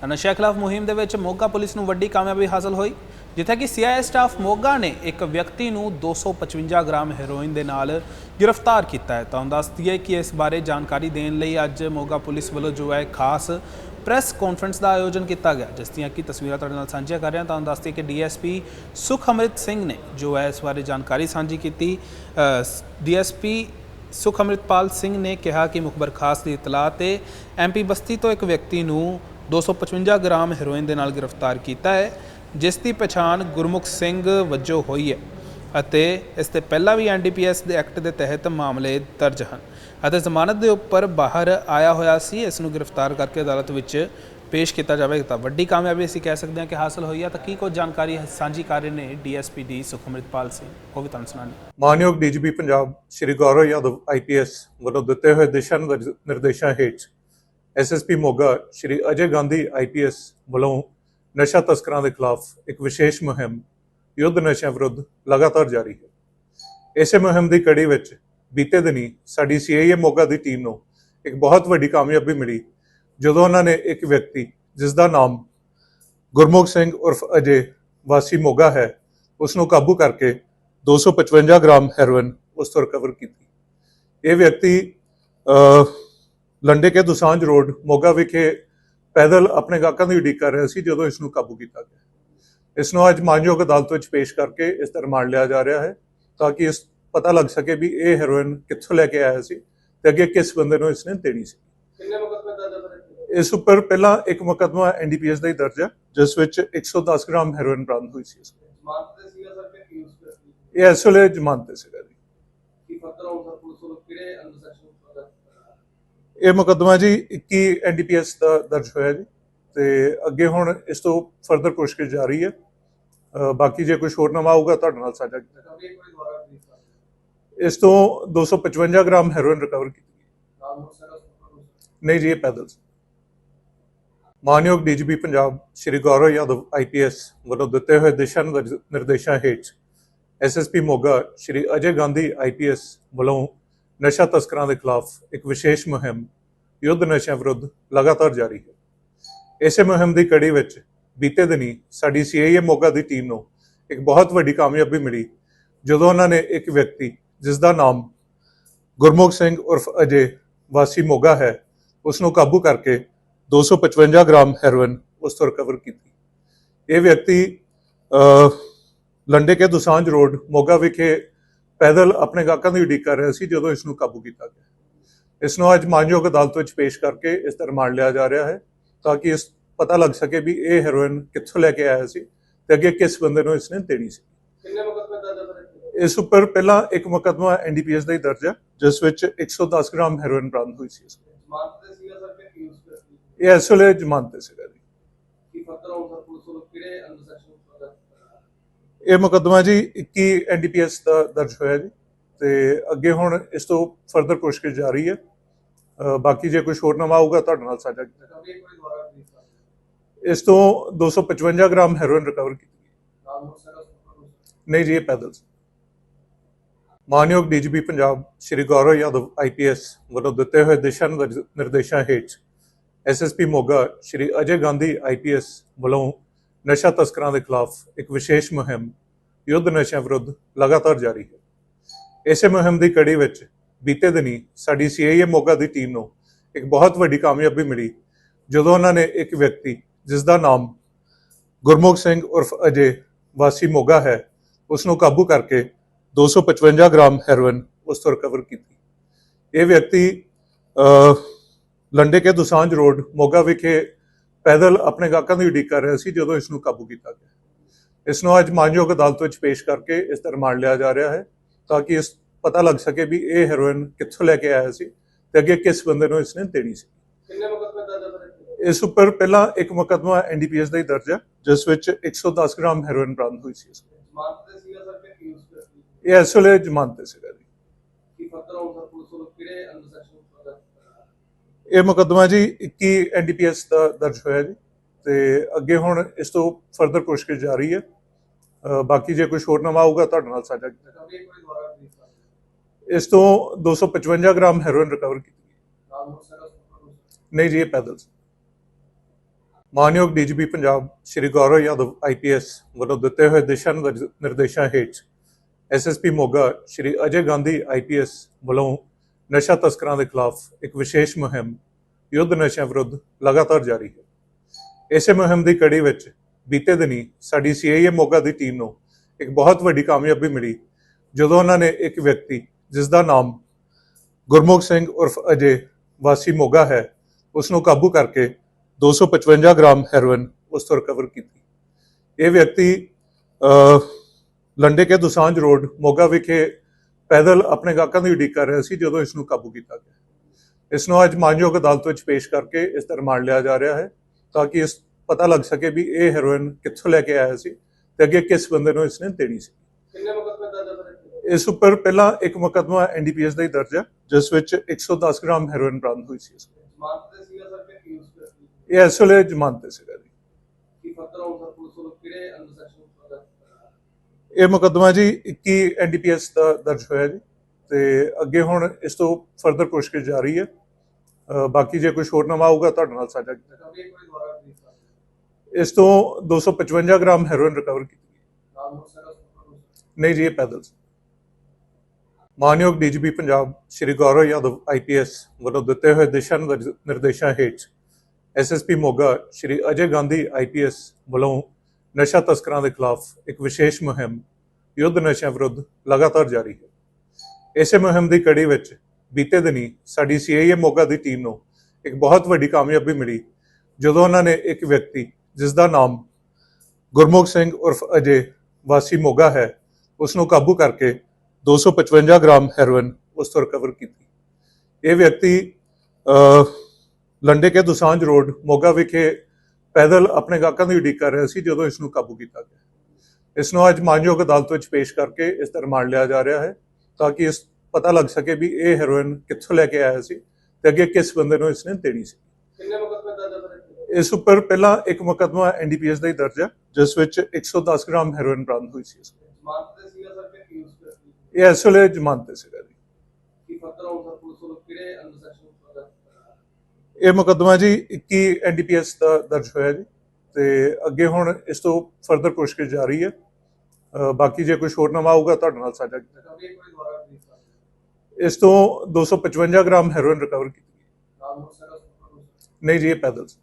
ਨਸ਼ਾ ਖਿਲਾਫ ਮੁਹਿੰਮ ਦੇ ਵਿੱਚ ਮੋਗਾ ਪੁਲਿਸ ਨੂੰ ਵੱਡੀ ਕਾਮਯਾਬੀ ਹਾਸਲ ਹੋਈ, ਜਿੱਥੇ ਕਿ ਸੀਆਈਏ ਸਟਾਫ ਮੋਗਾ ਨੇ ਇੱਕ ਵਿਅਕਤੀ ਨੂੰ 255 ਗ੍ਰਾਮ ਹੈਰੋਇਨ ਦੇ ਨਾਲ ਗ੍ਰਿਫਤਾਰ ਕੀਤਾ ਹੈ। ਤਾਂ ਦੱਸ ਦਈਏ ਕਿ ਇਸ ਬਾਰੇ ਜਾਣਕਾਰੀ ਦੇਣ ਲਈ ਅੱਜ ਮੋਗਾ ਪੁਲਿਸ ਵੱਲੋਂ ਜੋ ਹੈ ਖਾਸ ਪ੍ਰੈਸ ਕਾਨਫਰੰਸ ਦਾ ਆਯੋਜਨ ਕੀਤਾ ਗਿਆ, ਜਿਸ ਦੀਆਂ ਕਿ ਤਸਵੀਰਾਂ ਤੁਹਾਡੇ ਨਾਲ ਸਾਂਝੀਆਂ ਕਰ ਰਹੇ। ਹਾਂ ਤਾਂ ਦੱਸ ਦਈਏ ਕਿ ਡੀਐਸਪੀ ਸੁਖ ਅੰਮ੍ਰਿਤ ਸਿੰਘ ਨੇ ਜੋ ਹੈ ਇਸ ਬਾਰੇ ਜਾਣਕਾਰੀ ਸਾਂਝੀ ਕੀਤੀ। ਡੀਐਸਪੀ ਸੁਖ ਅੰਮ੍ਰਿਤਪਾਲ ਸਿੰਘ ਨੇ ਕਿਹਾ ਕਿ ਮੁਖਬਰ ਖਾਸ ਦੀ ਇਤਲਾਹ ਤੇ ਐਮਪੀ ਬਸਤੀ ਤੋਂ ਇੱਕ ਵਿਅਕਤੀ ਨੂੰ 255 ਗ੍ਰਾਮ ਹੈਰੋਇਨ ਦੇ ਨਾਲ ਗ੍ਰਿਫਤਾਰ ਕੀਤਾ ਹੈ, ਜਿਸ ਦੀ ਪਛਾਣ ਗੁਰਮੁਖ ਸਿੰਘ ਵਜੋਂ ਹੋਈ ਹੈ ਅਤੇ ਇਸ ਤੇ ਪਹਿਲਾਂ ਵੀ ਐਨਡੀਪੀਐਸ ਦੇ ਐਕਟ ਦੇ ਤਹਿਤ ਮਾਮਲੇ ਦਰਜ ਹਨ ਅਤੇ ਜ਼ਮਾਨਤ ਦੇ ਉੱਪਰ ਬਾਹਰ ਆਇਆ ਹੋਇਆ ਸੀ, ਇਸ ਨੂੰ ਗ੍ਰਿਫਤਾਰ ਕਰਕੇ ਅਦਾਲਤ ਵਿੱਚ ਪੇਸ਼ ਕੀਤਾ ਜਾਵੇਗਾ। ਤਾਂ ਵੱਡੀ ਕਾਮਯਾਬੀ ਅਸੀਂ ਕਹਿ ਸਕਦੇ ਹਾਂ ਕਿ ਹਾਸਲ ਹੋਈ ਹੈ। ਤਾਂ ਕੀ ਕੁਝ ਜਾਣਕਾਰੀ ਸਾਂਝੀ ਕਰ ਰਹੇ ਨੇ ਡੀਐਸਪੀ ਡੀ ਸੁਖਮ੍ਰਿਤਪਾਲ ਸਿੰਘ, ਉਹ ਵੀ ਤੁਹਾਨੂੰ ਸੁਣਾਉਂਦੇ ਮਾਨਯੋਗ ਡੀਜੀਪੀ ਪੰਜਾਬ ਸ਼੍ਰੀ ਗੌਰਵ ਯਾਦਵ ਆਈਪੀਐਸ ਵੱਲੋਂ ਦਿੱਤੇ ਹੋਏ ਦਿਸ਼ਾ ਨਿਰਦੇਸ਼ਾਂ ਹੇਠ ਐਸਐਸਪੀ ਮੋਗਾ ਸ਼੍ਰੀ ਅਜੇ ਗਾਂਧੀ ਆਈਪੀਐਸ ਵੱਲੋਂ ਨਸ਼ਾ ਤਸਕਰਾਂ ਦੇ ਖਿਲਾਫ ਇੱਕ ਵਿਸ਼ੇਸ਼ ਮੁਹਿੰਮ, ਯੁੱਧ ਨਸ਼ਿਆਂ ਵਿਰੁੱਧ ਲਗਾਤਾਰ ਜਾਰੀ ਹੈ। ਇਸੇ ਮੁਹਿੰਮ ਦੀ ਕੜੀ ਵਿੱਚ ਬੀਤੇ ਦਿਨੀ ਸਾਡੀ ਸੀਆਈਏ ਮੋਗਾ ਦੀ ਟੀਮ ਨੂੰ ਇੱਕ ਬਹੁਤ ਵੱਡੀ ਕਾਮਯਾਬੀ ਮਿਲੀ, ਜਦੋਂ ਉਹਨਾਂ ਨੇ ਇੱਕ ਵਿਅਕਤੀ ਜਿਸ ਦਾ ਨਾਮ ਗੁਰਮੁਖ ਸਿੰਘ ਉਰਫ ਅਜੇ ਵਾਸੀ ਮੋਗਾ ਹੈ ਉਸ ਨੂੰ ਕਾਬੂ ਕਰਕੇ 255 ਗ੍ਰਾਮ ਹੈਰੋਇਨ ਉਸ ਤੋਂ ਰਿਕਵਰ ਕੀਤੀ। ਇਹ ਵਿਅਕਤੀ ਲੰਡੇ ਕੇ ਦੁਸਾਂਝ ਰੋਡ ਮੋਗਾ ਵਿਖੇ ਪੈਦਲ ਆਪਣੇ ਗਾਹਕਾਂ ਦੀ ਉਡੀਕ ਕਰ ਰਿਹਾ ਸੀ ਜਦੋਂ ਇਸ ਨੂੰ ਕਾਬੂ ਕੀਤਾ ਗਿਆ। ਇਸ ਨੂੰ ਅੱਜ ਮਾਨਯੋਗ ਅਦਾਲਤ ਵਿੱਚ ਪੇਸ਼ ਕਰਕੇ ਇਸ ਦਾ ਰਿਮਾਂਡ ਲਿਆ ਜਾ ਰਿਹਾ ਹੈ ਤਾਂ ਕਿ ਇਸ ਪਤਾ ਲੱਗ ਸਕੇ ਵੀ ਇਹ ਹੈਰੋਇਨ ਕਿੱਥੋਂ ਲੈ ਕੇ ਆਇਆ ਸੀ ਤੇ ਅੱਗੇ ਕਿਸ ਬੰਦੇ ਨੂੰ ਇਸਨੇ ਦੇਣੀ ਸੀ। ਕਿੰਨੇ ਮੁਕੱਦਮੇ ਦਰਜ ਹੈ ਸਰ ਇਸ ਉੱਪਰ ਪਹਿਲਾਂ ਇੱਕ ਮੁਕੱਦਮਾ ਐਨਡੀਪੀਐਸ ਦਾ ਹੀ ਦਰਜ ਹੈ ਜਿਸ ਵਿੱਚ 110 ਗ੍ਰਾਮ ਹੈਰੋਇਨ ਬਰਾਮਦ ਹੋਈ ਸੀ ਇਸ ਵਿੱਚ। ਜ਼ਮਾਨਤ ਤੇ ਸੀਗਾ ਸਰ ਕਿ ਇਹ ਇਸ ਵੇਲੇ ਜ਼ਮਾਨਤ ਤੇ ਸੀਗਾ ਜੀ। ਕੀ ਆਉਂ ਸਰ ਪੁਲਿਸ ਵੱਲੋਂ ਕਿਹੜੇ ਸੈਕਸ਼ਨ ਇਹ ਮੁਕੱਦਮਾ ਜੀ 21 ਐਨਡੀਪੀਐਸ ਦਾ ਦਰਜ ਹੋਇਆ ਜੀ ਤੇ ਅੱਗੇ ਹੁਣ ਇਸ ਤੋਂ ਫਰਦਰ ਪੁੱਛਗਿੱਛ ਜਾਰੀ ਹੈ। ਬਾਕੀ ਜੇ ਕੋਈ ਹੋਰ ਨਵਾਂ ਆਊਗਾ, ਤੁਹਾਡੇ ਨਾਲ ਸਾਂਝਾ ਕੀਤਾ ਰਿਕਵਰੀ ਇੱਕ ਵਾਰੀ ਦੁਬਾਰਾ ਪਲੀਜ਼ ਇਸ ਤੋਂ 255 ਗ੍ਰਾਮ ਹੈਰੋਇਨ ਰਿਕਵਰ ਕੀਤੀ ਨਹੀਂ ਜੀ, ਇਹ ਪੈਦਲ ਸੀ। ਮਾਨਯੋਗ ਡੀਜੀਪੀ ਪੰਜਾਬ ਸ਼੍ਰੀ ਗੌਰਵ ਯਾਦਵ ਆਈਪੀਐਸ ਵੱਲੋਂ ਦਿੱਤੇ ਹੋਏ ਦਿਸ਼ਾ ਨਿਰਦੇਸ਼ਾਂ ਹੇਠ ਐਸਐਸਪੀ ਮੋਗਾ ਸ਼੍ਰੀ ਅਜੇ ਗਾਂਧੀ ਆਈਪੀਐਸ ਵੱਲੋਂ ਨਸ਼ਾ ਤਸਕਰਾਂ ਦੇ ਖਿਲਾਫ ਇੱਕ ਵਿਸ਼ੇਸ਼ ਮੁਹਿੰਮ ਯੁੱਧ ਨਸ਼ਿਆਂ ਵਿਰੁੱਧ ਲਗਾਤਾਰ ਜਾਰੀ ਹੈ। ਇਸੇ ਮੁਹਿੰਮ ਦੀ ਕੜੀ ਵਿੱਚ ਬੀਤੇ ਦਿਨੀ ਸਾਡੀ ਸੀਆਈਏ ਮੋਗਾ ਦੀ ਟੀਮ ਨੂੰ ਇੱਕ ਬਹੁਤ ਵੱਡੀ ਕਾਮਯਾਬੀ ਮਿਲੀ ਜਦੋਂ ਉਹਨਾਂ ਨੇ ਇੱਕ ਵਿਅਕਤੀ ਜਿਸ ਦਾ ਨਾਮ ਗੁਰਮੁਖ ਸਿੰਘ ਉਰਫ ਅਜੇ ਵਾਸੀ ਮੋਗਾ ਹੈ ਉਸ ਨੂੰ ਕਾਬੂ ਕਰਕੇ 255 ਗ੍ਰਾਮ ਹੈਰੋਇਨ ਉਸ ਤੋਂ ਰਿਕਵਰ ਕੀਤੀ। ਇਹ ਵਿਅਕਤੀ ਅ, ਲੰਡੇ ਕੇ ਦੁਸਾਂਝ ਰੋਡ ਮੋਗਾ ਵਿਖੇ ਪੈਦਲ ਆਪਣੇ ਗਾਹਕਾਂ ਦੀ ਉਡੀਕ ਕਰ ਰਿਹਾ ਸੀ ਜਦੋਂ ਇਸ ਨੂੰ ਕਾਬੂ ਕੀਤਾ ਗਿਆ। ਇਸ ਨੂੰ ਅੱਜ ਮਾਨਯੋਗ ਅਦਾਲਤ ਵਿੱਚ ਪੇਸ਼ ਕਰਕੇ ਇਸ ਦਾ ਰਿਮਾਂਡ ਲਿਆ ਜਾ ਰਿਹਾ ਹੈ ਤਾਂ ਕਿ ਇਸ ਪਤਾ ਲੱਗ ਸਕੇ ਵੀ ਇਹ ਹੈਰੋਇਨ ਕਿੱਥੋਂ ਲੈ ਕੇ ਆਇਆ ਸੀ ਤੇ ਅੱਗੇ ਕਿਸ ਬੰਦੇ ਨੂੰ ਇਸਨੇ ਦੇਣੀ ਸੀ। ਕਿੰਨੇ ਮੁਕੱਦਮੇ ਦਰਜ ਹੈ ਸਰ ਇਸ ਉੱਪਰ ਪਹਿਲਾਂ ਇੱਕ ਮੁਕੱਦਮਾ ਐਨਡੀਪੀਐਸ ਦਾ ਹੀ ਦਰਜ ਹੈ ਜਿਸ ਵਿੱਚ 110 ਗ੍ਰਾਮ ਹੈਰੋਇਨ ਬਰਾਮਦ ਹੋਈ ਸੀ ਇਸ ਵਿੱਚ। ਜ਼ਮਾਨਤ ਤੇ ਸੀਗਾ ਸਰ ਕਿ ਯੂਜ਼ ਕਰ ਇਹ ਇਸ ਵੇਲੇ ਜ਼ਮਾਨਤ ਤੇ ਸੀਗਾ ਜੀ। ਕੀ ਆਉਂ ਸਰ ਪੁਲਿਸ ਵੱਲੋਂ? ਕਿਹੜੇ ਅੰਡਰ ਸੈਕਸ਼ਨ ਇਹ ਮੁਕੱਦਮਾ ਜੀ 21 ਐਨਡੀਪੀਐਸ ਦਾ ਦਰਜ ਹੋਇਆ ਜੀ ਤੇ ਅੱਗੇ ਹੁਣ ਇਸ ਤੋਂ ਫਰਦਰ ਪੁੱਛਗਿੱਛ ਜਾਰੀ ਹੈ। ਬਾਕੀ ਜੇ ਕੋਈ ਹੋਰ ਨਵਾਂ ਆਊਗਾ ਤੁਹਾਡੇ ਨਾਲ ਸਾਂਝਾ ਕੀਤਾ ਰਿਕਵਰੀ ਇੱਕ ਵਾਰੀ ਦੁਬਾਰਾ ਪਲੀਜ਼ ਇਸ ਤੋਂ 255 ਗ੍ਰਾਮ ਹੈਰੋਇਨ ਰਿਕਵਰ ਕੀਤੀ ਗਈ। ਨਹੀਂ ਜੀ, ਇਹ ਪੈਦਲ ਸੀ। ਮਾਨਯੋਗ ਡੀਜੀਪੀ ਪੰਜਾਬ ਸ਼੍ਰੀ ਗੌਰਵ ਯਾਦਵ ਆਈਪੀਐਸ ਵੱਲੋਂ ਦਿੱਤੇ ਹੋਏ ਦਿਸ਼ਾ ਨਿਰਦੇਸ਼ਾਂ ਹੇਠ ਐਸਐਸਪੀ ਮੋਗਾ ਸ਼੍ਰੀ ਅਜੇ ਗਾਂਧੀ ਆਈਪੀਐਸ ਵੱਲੋਂ ਨਸ਼ਾ ਤਸਕਰਾਂ ਦੇ ਖਿਲਾਫ ਇੱਕ ਵਿਸ਼ੇਸ਼ ਮੁਹਿੰਮ, ਯੁੱਧ ਨਸ਼ਿਆਂ ਵਿਰੁੱਧ ਲਗਾਤਾਰ ਜਾਰੀ ਹੈ। ਇਸੇ ਮੁਹਿੰਮ ਦੀ ਕੜੀ ਵਿੱਚ ਬੀਤੇ ਦਿਨੀ ਸਾਡੀ ਸੀਆਈਏ ਮੋਗਾ ਦੀ ਟੀਮ ਨੂੰ ਇੱਕ ਬਹੁਤ ਵੱਡੀ ਕਾਮਯਾਬੀ ਮਿਲੀ, ਜਦੋਂ ਉਹਨਾਂ ਨੇ ਇੱਕ ਵਿਅਕਤੀ, ਜਿਸ ਦਾ ਨਾਮ ਗੁਰਮੁਖ ਸਿੰਘ ਉਰਫ ਅਜੇ ਵਾਸੀ ਮੋਗਾ ਹੈ ਉਸ ਨੂੰ ਕਾਬੂ ਕਰਕੇ 255 ਗ੍ਰਾਮ ਹੈਰੋਇਨ ਉਸ ਤੋਂ ਰਿਕਵਰ ਕੀਤੀ। ਇਹ ਵਿਅਕਤੀ ਲੰਡੇ ਕੇ ਦੁਸਾਂਝ ਰੋਡ ਮੋਗਾ ਵਿਖੇ ਪੈਦਲ ਆਪਣੇ ਗਾਹਕਾਂ ਦੀ ਉਡੀਕ ਕਰ ਰਿਹਾ ਸੀ ਜਦੋਂ ਇਸ ਨੂੰ ਕਾਬੂ ਕੀਤਾ ਗਿਆ। ਇਸ ਨੂੰ ਅੱਜ ਮਾਨਯੋਗ ਅਦਾਲਤ ਵਿੱਚ ਪੇਸ਼ ਕਰਕੇ ਇਸ ਦਾ ਰਿਮਾਂਡ ਲਿਆ ਜਾ ਰਿਹਾ ਹੈ ਤਾਂ ਕਿ ਇਸ ਪਤਾ ਲੱਗ ਸਕੇ ਵੀ ਇਹ ਹੈਰੋਇਨ ਕਿੱਥੋਂ ਲੈ ਕੇ ਆਇਆ ਸੀ ਤੇ ਅੱਗੇ ਕਿਸ ਬੰਦੇ ਨੂੰ ਇਸਨੇ ਦੇਣੀ ਸੀ। ਕਿੰਨੇ ਮੁਕੱਦਮੇ ਦਰਜ ਹੈ ਸਰ ਇਸ ਉੱਪਰ ਪਹਿਲਾਂ ਇੱਕ ਮੁਕੱਦਮਾ ਐਨਡੀਪੀਐਸ ਦਾ ਹੀ ਦਰਜ ਹੈ ਜਿਸ ਵਿੱਚ 110 ਗ੍ਰਾਮ ਹੈਰੋਇਨ ਬਰਾਮਦ ਹੋਈ ਸੀ ਇਸ ਵਿੱਚ। ਜ਼ਮਾਨਤ ਤੇ ਸੀਗਾ ਸਰ ਕਿ ਕਰ ਇਹ ਇਸ ਵੇਲੇ ਜ਼ਮਾਨਤ ਤੇ ਸੀਗਾ ਜੀ। ਕੀ ਆਉਂ ਸਰ ਪੁਲਿਸ ਵੱਲੋਂ ਕਿਹੜੇ ਸੈਕਸ਼ਨ ਇਹ ਮੁਕੱਦਮਾ ਜੀ 21 ਐਨਡੀਪੀਐਸ ਦਾ ਦਰਜ ਹੋਇਆ ਜੀ ਤੇ ਅੱਗੇ ਹੁਣ ਇਸ ਤੋਂ ਫਰਦਰ ਪੁੱਛਗਿੱਛ ਜਾਰੀ ਹੈ। ਬਾਕੀ ਜੇ ਕੋਈ ਹੋਰ ਨਵਾਂ ਆਊਗਾ, ਤੁਹਾਡੇ ਨਾਲ ਸਾਂਝਾ ਇਸ ਤੋਂ 255 ਗ੍ਰਾਮ ਹੈਰੋਇਨ ਰਿਕਵਰ ਕੀਤੀ ਨਹੀਂ ਜੀ, ਇਹ ਪੈਦਲ ਸੀ। ਮਾਨਯੋਗ ਡੀਜੀਪੀ ਪੰਜਾਬ ਸ਼੍ਰੀ ਗੌਰਵ ਯਾਦਵ ਆਈਪੀਐਸ ਵੱਲੋਂ ਦਿੱਤੇ ਹੋਏ ਦਿਸ਼ਾ ਨਿਰਦੇਸ਼ਾਂ ਹੇਠ ਐਸਐਸਪੀ ਮੋਗਾ ਸ਼੍ਰੀ ਅਜੇ ਗਾਂਧੀ ਆਈਪੀਐਸ ਵੱਲੋਂ ਨਸ਼ਾ ਤਸਕਰਾਂ ਦੇ ਖਿਲਾਫ ਇੱਕ ਵਿਸ਼ੇਸ਼ ਮੁਹਿੰਮ ਯੁੱਧ ਨਸ਼ਿਆਂ ਵਿਰੁੱਧ ਲਗਾਤਾਰ ਜਾਰੀ ਹੈ। ਇਸੇ ਮੁਹਿੰਮ ਦੀ ਕੜੀ ਵਿੱਚ ਬੀਤੇ ਦਿਨੀ ਸਾਡੀ ਸੀਆਈਏ ਮੋਗਾ ਦੀ ਟੀਮ ਨੂੰ ਇੱਕ ਬਹੁਤ ਵੱਡੀ ਕਾਮਯਾਬੀ ਮਿਲੀ ਜਦੋਂ ਉਹਨਾਂ ਨੇ ਇੱਕ ਵਿਅਕਤੀ ਜਿਸ ਦਾ ਨਾਮ ਗੁਰਮੁਖ ਸਿੰਘ ਉਰਫ ਅਜੇ ਵਾਸੀ ਮੋਗਾ ਹੈ ਉਸ ਨੂੰ ਕਾਬੂ ਕਰਕੇ 255 ਗ੍ਰਾਮ ਹੈਰੋਇਨ ਉਸ ਤੋਂ ਰਿਕਵਰ ਕੀਤੀ। ਇਹ ਵਿਅਕਤੀ ਅਹ, ਲੰਡੇ ਕੇ ਦੁਸਾਂਝ ਰੋਡ ਮੋਗਾ ਵਿਖੇ ਪੈਦਲ ਆਪਣੇ ਗਾਹਕਾਂ ਦੀ ਉਡੀਕ ਕਰ ਰਿਹਾ ਸੀ ਜਦੋਂ ਇਸ ਨੂੰ ਕਾਬੂ ਕੀਤਾ ਗਿਆ। ਇਸ ਨੂੰ ਅੱਜ ਮਾਨਯੋਗ ਅਦਾਲਤ ਵਿੱਚ ਪੇਸ਼ ਕਰਕੇ ਇਸ ਦਾ ਰਿਮਾਂਡ ਲਿਆ ਜਾ ਰਿਹਾ ਹੈ ਤਾਂ ਕਿ ਇਸ ਪਤਾ ਲੱਗ ਸਕੇ ਵੀ ਇਹ ਹੈਰੋਇਨ ਕਿੱਥੋਂ ਲੈ ਕੇ ਆਇਆ ਸੀ ਤੇ ਅੱਗੇ ਕਿਸ ਬੰਦੇ ਨੂੰ ਇਸਨੇ ਦੇਣੀ ਸੀ। ਕਿੰਨੇ ਮੁਕਦਮੇ ਦਰਜ ਇਸ ਉੱਪਰ ਪਹਿਲਾਂ ਇੱਕ ਮੁਕੱਦਮਾ ਐਨਡੀਪੀਐਸ ਦਾ ਹੀ ਦਰਜ ਹੈ ਜਿਸ ਵਿੱਚ 110 ਗ੍ਰਾਮ ਹੈਰੋਇਨ ਬਰਾਮਦ ਹੋਈ ਸੀ ਇਸ ਵਿੱਚ। ਜ਼ਮਾਨਤ ਤੇ ਸੀਗਾ ਸਰ ਕਿ ਯੂਜ਼ ਕਰ ਇਹ ਇਸ ਵੇਲੇ ਜ਼ਮਾਨਤ ਤੇ ਸੀਗਾ ਜੀ। ਕੀ ਆਊਟ ਸਰ ਪੁਲਿਸ ਵੱਲੋਂ? ਕਿਹੜੇ ਅੰਡਰ ਸੈਕਸ਼ਨ ਇਹ ਮੁਕੱਦਮਾ ਜੀ 21 ਐਨਡੀਪੀਐਸ ਦਾ ਦਰਜ ਹੋਇਆ ਜੀ ਤੇ ਅੱਗੇ ਹੁਣ ਇਸ ਤੋਂ ਫਰਦਰ ਪੁੱਛਗਿੱਛ ਜਾਰੀ ਹੈ। ਬਾਕੀ ਜੇ ਕੁਝ ਹੋਰ ਨਵਾਂ ਆਊਗਾ ਤੁਹਾਡੇ ਨਾਲ ਸਾਂਝਾ ਕੀਤਾ ਰਿਕਵਰੀ ਇੱਕ ਵਾਰੀ ਦੁਬਾਰਾ ਇਸ ਤੋਂ 255 ਗ੍ਰਾਮ ਹੈਰੋਇਨ ਰਿਕਵਰ ਕੀਤੀ ਗਈ। ਨਹੀਂ ਜੀ, ਇਹ ਪੈਦਲ ਸੀ। ਮਾਨਯੋਗ ਡੀਜੀਪੀ ਪੰਜਾਬ ਸ਼੍ਰੀ ਗੌਰਵ ਯਾਦਵ ਆਈਪੀਐਸ ਵੱਲੋਂ ਦਿੱਤੇ ਹੋਏ ਦਿਸ਼ਾ ਨਿਰਦੇਸ਼ਾਂ ਹੇਠ ਐਸਐਸਪੀ ਮੋਗਾ ਸ਼੍ਰੀ ਅਜੇ ਗਾਂਧੀ ਆਈਪੀਐਸ ਵੱਲੋਂ ਨਸ਼ਾ ਤਸਕਰਾਂ ਦੇ ਖਿਲਾਫ ਇੱਕ ਵਿਸ਼ੇਸ਼ ਮੁਹਿੰਮ ਯੁੱਧ ਨਸ਼ਿਆਂ ਵਿਰੁੱਧ ਲਗਾਤਾਰ ਜਾਰੀ ਹੈ। ਇਸੇ ਮੁਹਿੰਮ ਦੀ ਕੜੀ ਵਿੱਚ ਬੀਤੇ ਦਿਨੀ ਸਾਡੀ ਸੀਆਈਏ ਮੋਗਾ ਦੀ ਟੀਮ ਨੂੰ ਇੱਕ ਬਹੁਤ ਵੱਡੀ ਕਾਮਯਾਬੀ ਮਿਲੀ ਜਦੋਂ ਉਹਨਾਂ ਨੇ ਇੱਕ ਵਿਅਕਤੀ ਜਿਸ ਦਾ ਨਾਮ ਗੁਰਮੁਖ ਸਿੰਘ ਉਰਫ ਅਜੇ ਵਾਸੀ ਮੋਗਾ ਹੈ ਉਸ ਨੂੰ ਕਾਬੂ ਕਰਕੇ 255 ਗ੍ਰਾਮ ਹੈਰੋਇਨ ਉਸ ਤੋਂ ਰਿਕਵਰ ਕੀਤੀ। ਇਹ ਵਿਅਕਤੀ ਅਹ, ਲੰਡੇ ਕੇ ਦੁਸਾਂਝ ਰੋਡ ਮੋਗਾ ਵਿਖੇ ਪੈਦਲ ਆਪਣੇ ਗਾਹਕਾਂ ਦੀ ਉਡੀਕ ਕਰ ਰਿਹਾ ਸੀ ਜਦੋਂ ਇਸ ਨੂੰ ਕਾਬੂ ਕੀਤਾ ਗਿਆ। ਇਸ ਨੂੰ ਅੱਜ ਮਾਨਯੋਗ ਅਦਾਲਤ ਵਿੱਚ ਪੇਸ਼ ਕਰਕੇ ਇਸ ਦਾ ਰਿਮਾਂਡ ਲਿਆ ਜਾ ਰਿਹਾ ਹੈ ਤਾਂ ਕਿ ਇਸ ਪਤਾ ਲੱਗ ਸਕੇ ਵੀ ਇਹ ਹੈਰੋਇਨ ਕਿੱਥੋਂ ਲੈ ਕੇ ਆਇਆ ਸੀ ਤੇ ਅੱਗੇ ਕਿਸ ਬੰਦੇ ਨੂੰ ਇਸਨੇ ਦੇਣੀ ਸੀ। ਇਸ ਉੱਪਰ ਪਹਿਲਾਂ ਇੱਕ ਮੁਕੱਦਮਾ ਐਨਡੀਪੀਐਸ ਦਾ ਹੀ ਦਰਜ ਹੈ ਜਿਸ ਵਿੱਚ 110 ਗ੍ਰਾਮ ਹੈਰੋਇਨ ਬਰਾਮਦ ਹੋਈ ਸੀ ਇਸ ਵਿੱਚ। ਜ਼ਮਾਨਤ ਤੇ ਸੀਗਾ ਸਰ ਕਿ ਕਰ ਇਹ ਇਸ ਵੇਲੇ ਜ਼ਮਾਨਤ ਤੇ ਸੀਗਾ ਜੀ। ਕੀ ਆਊਟ ਸਰ ਪੁਲਿਸ ਵੱਲੋਂ ਕਿਹੜੇ ਸੈਕਸ਼ਨ ਇਹ ਮੁਕੱਦਮਾ ਜੀ 21 ਐਨਡੀਪੀਐਸ ਦਾ ਦਰਜ ਹੋਇਆ ਜੀ ਤੇ ਅੱਗੇ ਹੁਣ ਇਸ ਤੋਂ ਫਰਦਰ ਪੁੱਛਗਿੱਛ ਜਾਰੀ ਹੈ। ਬਾਕੀ ਜੇ ਕੁਝ ਹੋਰ ਨਵਾਂ ਆਊਗਾ, ਤੁਹਾਡੇ ਨਾਲ ਸਾਂਝਾ ਕੀਤਾ ਰਿਕਵਰੀ ਇੱਕ ਵਾਰੀ ਦੁਬਾਰਾ ਰਿਲੀਜ਼ ਇਸ ਤੋਂ 255 ਗ੍ਰਾਮ ਹੈਰੋਇਨ ਰਿਕਵਰ ਕੀਤੀ ਗਈ। ਨਹੀਂ ਜੀ, ਇਹ ਪੈਦਲ ਸੀ।